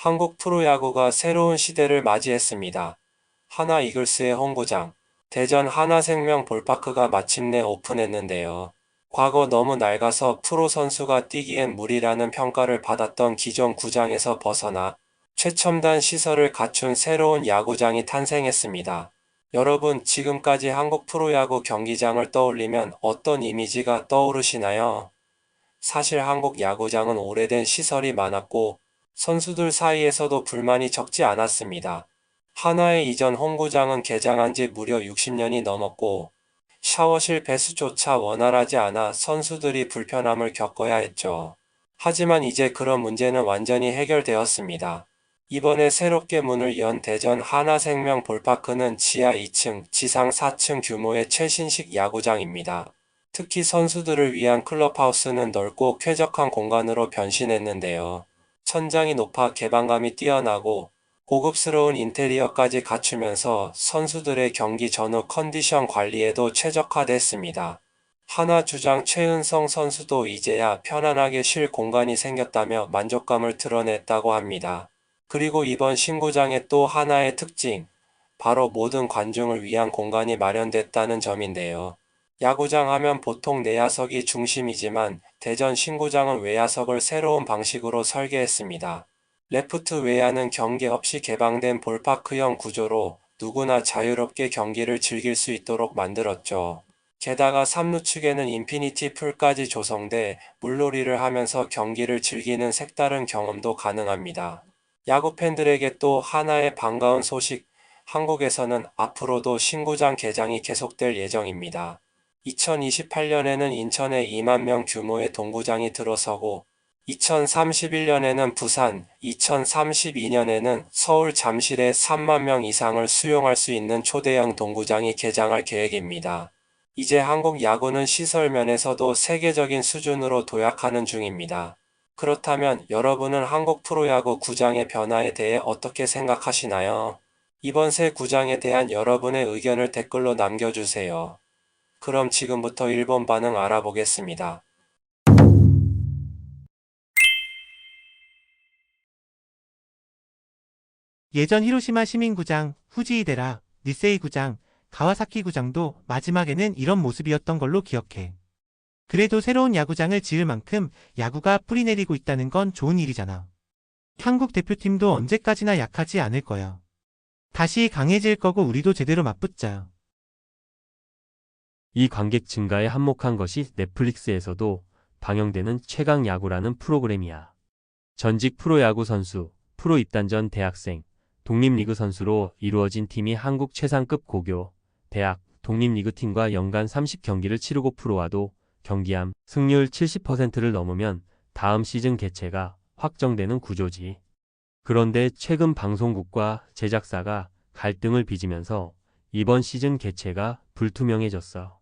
한국 프로야구가 새로운 시대를 맞이했습니다. 하나 이글스의 홈구장, 대전 하나생명 볼파크가 마침내 오픈했는데요. 과거 너무 낡아서 프로 선수가 뛰기엔 무리라는 평가를 받았던 기존 구장에서 벗어나 최첨단 시설을 갖춘 새로운 야구장이 탄생했습니다. 여러분, 지금까지 한국 프로야구 경기장을 떠올리면 어떤 이미지가 떠오르시나요? 사실 한국 야구장은 오래된 시설이 많았고 선수들 사이에서도 불만이 적지 않았습니다. 하나의 이전 홈구장은 개장한 지 무려 60년이 넘었고 샤워실 배수조차 원활하지 않아 선수들이 불편함을 겪어야 했죠. 하지만 이제 그런 문제는 완전히 해결되었습니다. 이번에 새롭게 문을 연 대전 하나생명 볼파크는 지하 2층, 지상 4층 규모의 최신식 야구장입니다. 특히 선수들을 위한 클럽하우스는 넓고 쾌적한 공간으로 변신했는데요. 천장이 높아 개방감이 뛰어나고 고급스러운 인테리어까지 갖추면서 선수들의 경기 전후 컨디션 관리에도 최적화됐습니다. 하나 주장 최은성 선수도 이제야 편안하게 쉴 공간이 생겼다며 만족감을 드러냈다고 합니다. 그리고 이번 신구장의 또 하나의 특징, 바로 모든 관중을 위한 공간이 마련됐다는 점인데요. 야구장 하면 보통 내야석이 중심이지만 대전 신구장은 외야석을 새로운 방식으로 설계했습니다. 레프트 외야는 경계 없이 개방된 볼파크형 구조로 누구나 자유롭게 경기를 즐길 수 있도록 만들었죠. 게다가 3루 측에는 인피니티 풀까지 조성돼 물놀이를 하면서 경기를 즐기는 색다른 경험도 가능합니다. 야구 팬들에게 또 하나의 반가운 소식, 한국에서는 앞으로도 신구장 개장이 계속될 예정입니다. 2028년에는 인천에 2만 명 규모의 동구장이 들어서고 2031년에는 부산, 2032년에는 서울 잠실에 3만 명 이상을 수용할 수 있는 초대형 동구장이 개장할 계획입니다. 이제 한국 야구는 시설 면에서도 세계적인 수준으로 도약하는 중입니다. 그렇다면 여러분은 한국 프로야구 구장의 변화에 대해 어떻게 생각하시나요? 이번 새 구장에 대한 여러분의 의견을 댓글로 남겨주세요. 그럼 지금부터 일본 반응 알아보겠습니다. 예전 히로시마 시민구장, 후지이데라, 니세이 구장, 가와사키 구장도 마지막에는 이런 모습이었던 걸로 기억해. 그래도 새로운 야구장을 지을 만큼 야구가 뿌리 내리고 있다는 건 좋은 일이잖아. 한국 대표팀도 언제까지나 약하지 않을 거야. 다시 강해질 거고 우리도 제대로 맞붙자. 이 관객 증가에 한몫한 것이 넷플릭스에서도 방영되는 최강 야구라는 프로그램이야. 전직 프로야구 선수, 프로 입단 전 대학생, 독립리그 선수로 이루어진 팀이 한국 최상급 고교, 대학, 독립리그 팀과 연간 30경기를 치르고 프로와도 경기함 승률 70%를 넘으면 다음 시즌 개최가 확정되는 구조지. 그런데 최근 방송국과 제작사가 갈등을 빚으면서 이번 시즌 개최가 불투명해졌어.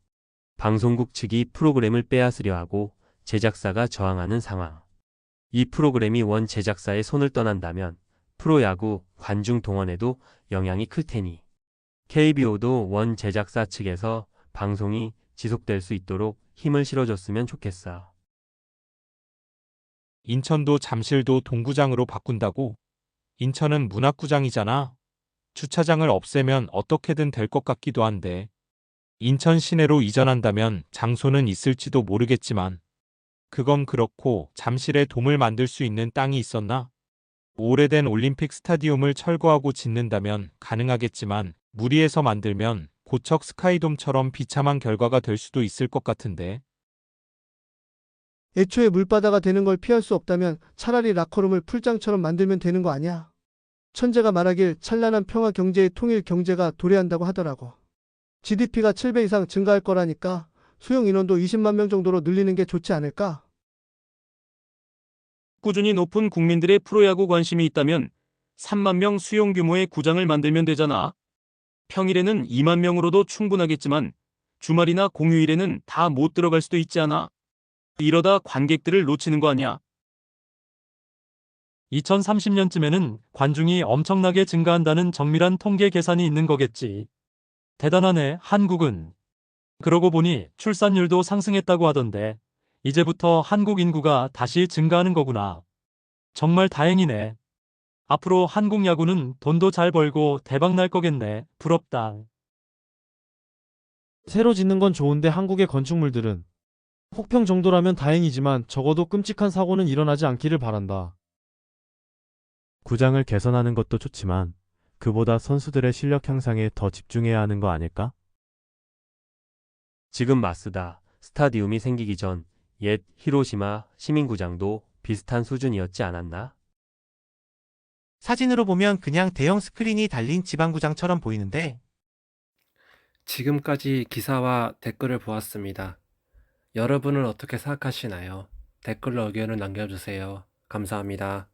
방송국 측이 프로그램을 빼앗으려 하고 제작사가 저항하는 상황. 이 프로그램이 원 제작사의 손을 떠난다면 프로야구 관중 동원에도 영향이 클 테니 KBO도 원 제작사 측에서 방송이 지속될 수 있도록 힘을 실어줬으면 좋겠어. 인천도 잠실도 동구장으로 바꾼다고? 인천은 문학구장이잖아. 주차장을 없애면 어떻게든 될 것 같기도 한데. 인천 시내로 이전한다면 장소는 있을지도 모르겠지만. 그건 그렇고 잠실에 돔을 만들 수 있는 땅이 있었나? 오래된 올림픽 스타디움을 철거하고 짓는다면 가능하겠지만 무리해서 만들면 고척 스카이돔처럼 비참한 결과가 될 수도 있을 것 같은데. 애초에 물바다가 되는 걸 피할 수 없다면 차라리 라커룸을 풀장처럼 만들면 되는 거 아니야? 천재가 말하길 찬란한 평화 경제의 통일 경제가 도래한다고 하더라고. GDP가 7배 이상 증가할 거라니까 수용 인원도 20만 명 정도로 늘리는 게 좋지 않을까? 꾸준히 높은 국민들의 프로야구 관심이 있다면 3만 명 수용 규모의 구장을 만들면 되잖아. 평일에는 2만 명으로도 충분하겠지만 주말이나 공휴일에는 다 못 들어갈 수도 있지 않아. 이러다 관객들을 놓치는 거 아니야. 2030년쯤에는 관중이 엄청나게 증가한다는 정밀한 통계 계산이 있는 거겠지. 대단하네, 한국은. 그러고 보니 출산율도 상승했다고 하던데, 이제부터 한국 인구가 다시 증가하는 거구나. 정말 다행이네. 앞으로 한국 야구는 돈도 잘 벌고 대박 날 거겠네. 부럽다. 새로 짓는 건 좋은데 한국의 건축물들은 혹평 정도라면 다행이지만 적어도 끔찍한 사고는 일어나지 않기를 바란다. 구장을 개선하는 것도 좋지만 그보다 선수들의 실력 향상에 더 집중해야 하는 거 아닐까? 지금 마쓰다 스타디움이 생기기 전 옛 히로시마 시민구장도 비슷한 수준이었지 않았나? 사진으로 보면 그냥 대형 스크린이 달린 지방구장처럼 보이는데 지금까지 기사와 댓글을 보았습니다. 여러분은 어떻게 생각하시나요? 댓글로 의견을 남겨주세요. 감사합니다.